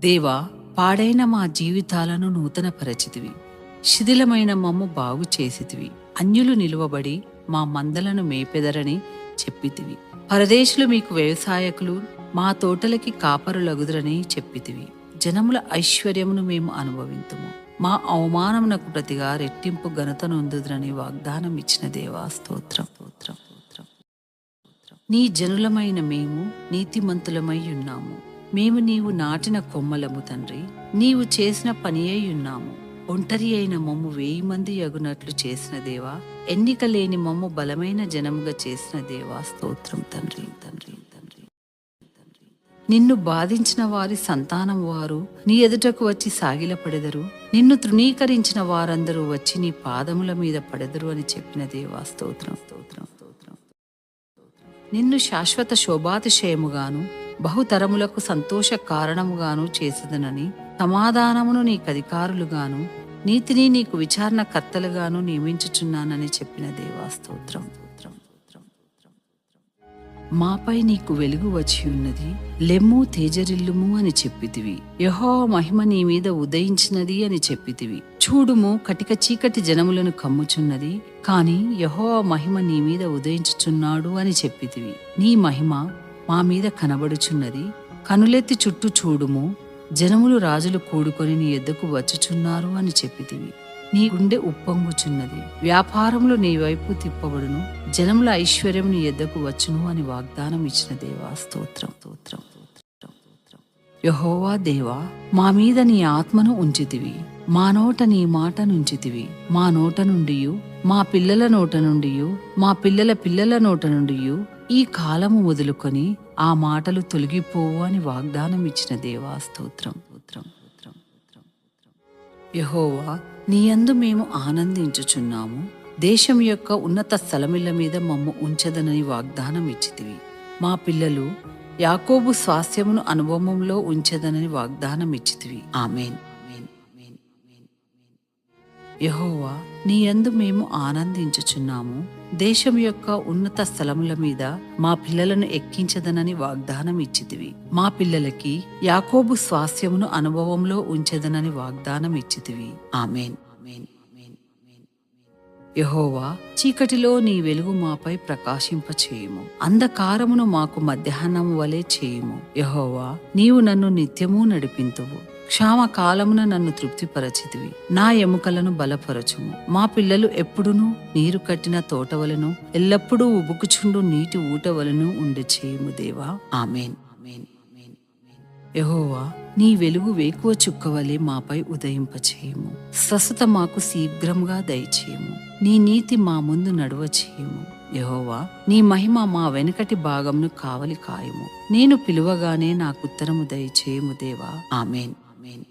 దేవా పాడైన మా జీవితాలను నూతనపరచితివి. శిథిలమైన మమ్ము బాగు చేసితివి. అన్యులు నిలువబడి మా మందలను మేపెదరని చెప్పితివి. పరదేశులు మీకు వ్యవసాయకులు మా తోటలకి కాపరులగుదురని చెప్పితివి. జనముల ఐశ్వర్యమును మేము అనుభవింతుము. మా అవమానమునకు ప్రతిగా రెట్టింపు ఘనత నొందుదురని వాగ్దానం ఇచ్చిన దేవా స్తోత్రం. స్తోత్రం స్తోత్రం నీ జనులమైన మేము నీతిమంతులమై ఉన్నాము. మేము నీవు నాటిన కొమ్మలము తండ్రి. నీవు చేసిన పని ఉన్నాము. ఒంటరి అయిన మమ్ము వెయ్యి మంది అగునట్లు చేసిన దేవా. ఎన్నిక లేని మమ్ము బలమైన జనముగా చేసిన దేవా. స్తోత్రం తండ్రి తండ్రి తండ్రి. నిన్ను బాధించిన వారి సంతానం వారు నీ ఎదుటకు వచ్చి సాగిలపడెదరు నిన్ను తృణీకరించిన వారందరూ వచ్చి నీ పాదముల మీద పడెదరు అని చెప్పిన దేవా. స్తోత్రం స్తోత్రం స్తోత్రం. నిన్ను శాశ్వత శోభాతిశయముగాను బహుతరములకు సంతోష కారణముగాను చేసదనని సమాధానమును నీకు అధికారులుగాను నీతిని నీకు విచారణ కర్తలుగాను నియమించుచున్నానని చెప్పిన దేవాస్తోత్రం మాపై నీకు వెలుగు వచ్చి ఉన్నది లెమ్ము తేజరిల్లుము అని చెప్పితివి. యహో మహిమ నీ మీద ఉదయించినది అని చెప్పితివి. చూడుము కటిక చీకటి జనములను కమ్ముచున్నది కాని యహో మహిమ నీ మీద ఉదయించుచున్నాడు అని చెప్పితివి. నీ మహిమ మా మీద కనబడుచున్నది. కనులెత్తి చుట్టూ చూడుము. జనములు రాజులు కూడుకొని నీ ఎద్దకు వచ్చుచున్నారు అని చెప్పితివి. నీ గుండె ఉప్పొంగుచున్నది. వ్యాపారంలో నీ వైపు తిప్పబడును. జనముల ఐశ్వర్యం నీ ఎద్దకు వచ్చును అని వాగ్దానం ఇచ్చిన దేవా స్తోత్రం స్తోత్రం స్తోత్రం స్తోత్రం. యహోవా దేవా మా మీద నీ ఆత్మను ఉంచితివి. మా నోట నీ మాట నుంచితివి. మా నోట నుండి మా పిల్లల నోట నుండి మా పిల్లల పిల్లల నోట నుండి ఈ కాలము మొదలుకొని ఆ మాటలు తొలగిపోవు అని వాగ్దానం ఇచ్చిన దేవా స్తోత్రం. స్తోత్రం స్తోత్రం స్తోత్రం యహోవా నీయందు మేము ఆనందించుచున్నాము. దేశం యొక్క ఉన్నత స్థలమిల్ల మీద మమ్ము ఉంచదనని వాగ్దానం ఇచ్చితివి మా పిల్లలు యాకోబు స్వాస్థ్యమును అనుభవంలో ఉంచదనని వాగ్దానం ఇచ్చితివి ఆమెన్. యహోవా నీ యందు మేము ఆనందించుచున్నాము. దేశం యొక్క ఉన్నత స్థలముల మీద మా పిల్లలను ఎక్కించదనని వాగ్దానం ఇచ్చితివి. మా పిల్లలకి యాకోబు స్వాస్థ్యమును అనుభవంలో ఉంచదనని వాగ్దానం ఇచ్చితివి. ఆమెన్. యహోవా చీకటిలో నీ వెలుగు మాపై ప్రకాశింపచేయుము. అంధకారమును మాకు మధ్యాహ్నము వలె చేయుము. యహోవా నీవు నన్ను నిత్యము నడిపింతువు. క్షామ కాలమున నన్ను తృప్తిపరచితివి. నా ఎముకలను బలపరచుము. మా పిల్లలు ఎప్పుడునూ నీరు కట్టిన తోటవలను ఎల్లప్పుడూ ఉబుకుచుండు నీటి ఊటవలను ఉండి చేయుము దేవా. ఆమెన్. యహోవా నీ వెలుగు వేకువ చుక్కవలే మాపై ఉదయింపచేయము. స్వస్థత మాకు శీఘ్రంగా దయచేయము. నీ నీతి మా ముందు నడువ చేయము. యహోవా నీ మహిమ మా వెనకటి భాగంను కావలి కాయము. నేను పిలువగానే నాకు ఉత్తరము దయచేయము దేవా. ఆమెన్. ఆమెన్